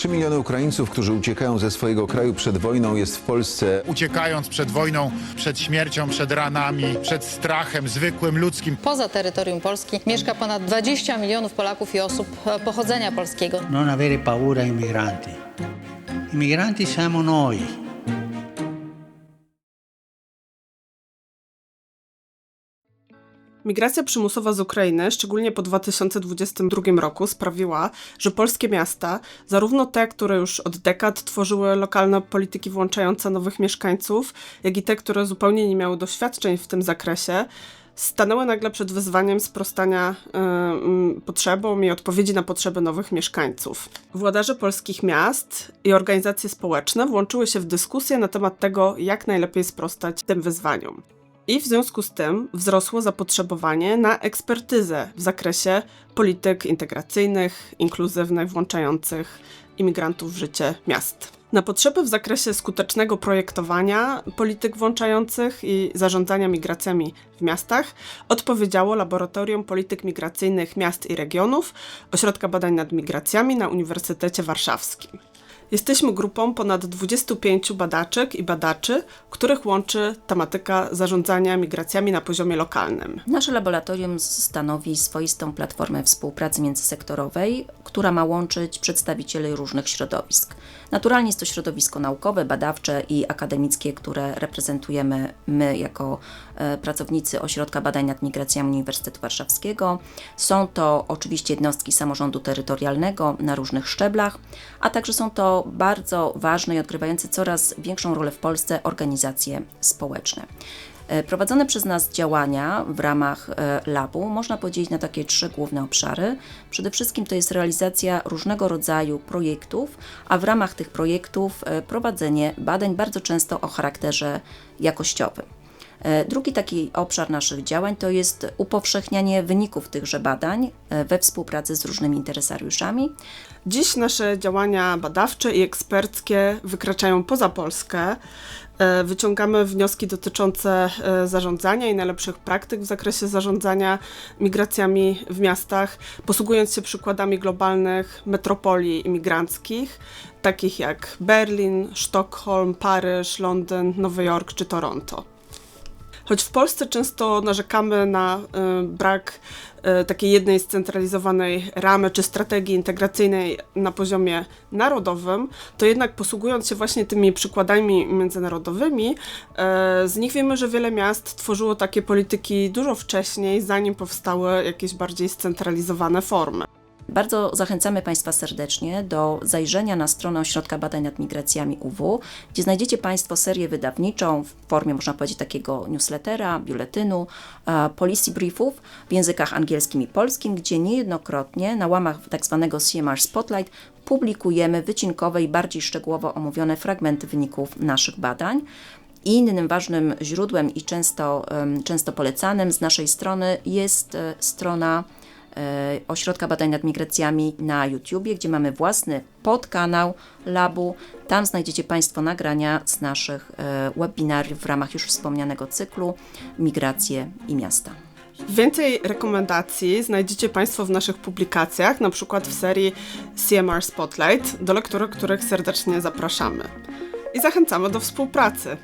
3 miliony Ukraińców, którzy uciekają ze swojego kraju przed wojną, jest w Polsce. uciekając przed wojną, przed śmiercią, przed ranami, przed strachem zwykłym, ludzkim. Poza terytorium Polski mieszka ponad 20 milionów Polaków i osób e, pochodzenia polskiego. non avere paura ai migranti. I migranti siamo noi. Migracja przymusowa z Ukrainy, szczególnie po 2022 roku, sprawiła, że polskie miasta, zarówno te, które już od dekad tworzyły lokalne polityki włączające nowych mieszkańców, jak i te, które zupełnie nie miały doświadczeń w tym zakresie, stanęły nagle przed wyzwaniem sprostania y, potrzebom i odpowiedzi na potrzeby nowych mieszkańców. Włodarze polskich miast i organizacje społeczne włączyły się w dyskusję na temat tego, jak najlepiej sprostać tym wyzwaniom. I w związku z tym wzrosło zapotrzebowanie na ekspertyzę w zakresie polityk integracyjnych, inkluzywnych, włączających imigrantów w życie miast. Na potrzeby w zakresie skutecznego projektowania polityk włączających i zarządzania migracjami w miastach odpowiedziało Laboratorium Polityk Migracyjnych Miast i Regionów Ośrodka Badań nad Migracjami na Uniwersytecie Warszawskim. Jesteśmy grupą ponad 25 badaczek i badaczy, których łączy tematyka zarządzania migracjami na poziomie lokalnym. Nasze laboratorium stanowi swoistą platformę współpracy międzysektorowej, która ma łączyć przedstawicieli różnych środowisk. Naturalnie jest to środowisko naukowe, badawcze i akademickie, które reprezentujemy my jako pracownicy Ośrodka Badań nad Migracjami Uniwersytetu Warszawskiego. Są to oczywiście jednostki samorządu terytorialnego na różnych szczeblach, a także są to bardzo ważne i odgrywające coraz większą rolę w Polsce organizacje społeczne. E, Prowadzone przez nas działania w ramach e, labu można podzielić na takie trzy główne obszary. Przede wszystkim to jest realizacja różnego rodzaju projektów, a w ramach tych projektów e, prowadzenie badań bardzo często o charakterze jakościowym. E, Drugi taki obszar naszych działań to jest upowszechnianie wyników tychże badań e, we współpracy z różnymi interesariuszami. Dziś nasze działania badawcze i eksperckie wykraczają poza Polskę. E, Wyciągamy wnioski dotyczące zarządzania i najlepszych praktyk w zakresie zarządzania migracjami w miastach, posługując się przykładami globalnych metropolii imigranckich, takich jak Berlin, Sztokholm, Paryż, Londyn, Nowy Jork czy Toronto. Choć w Polsce często narzekamy na y, brak y, takiej jednej scentralizowanej ramy czy strategii integracyjnej na poziomie narodowym, to jednak posługując się właśnie tymi przykładami międzynarodowymi, y, z nich wiemy, że wiele miast tworzyło takie polityki dużo wcześniej, zanim powstały jakieś bardziej scentralizowane formy. Bardzo zachęcamy Państwa serdecznie do zajrzenia na stronę Ośrodka Badań nad Migracjami UW, gdzie znajdziecie Państwo serię wydawniczą w formie, można powiedzieć, takiego newslettera, biuletynu, e, policy briefów w językach angielskim i polskim, gdzie niejednokrotnie na łamach tak zwanego CMR Spotlight publikujemy wycinkowe i bardziej szczegółowo omówione fragmenty wyników naszych badań. Innym ważnym źródłem i często, często polecanym z naszej strony jest e, strona Ośrodka Badań nad Migracjami na YouTubie, gdzie mamy własny podkanał Labu. Tam znajdziecie Państwo nagrania z naszych e, webinariów w ramach już wspomnianego cyklu Migracje i Miasta. Więcej rekomendacji znajdziecie Państwo w naszych publikacjach, na przykład w serii CMR Spotlight, do lektury których serdecznie zapraszamy. I zachęcamy do współpracy.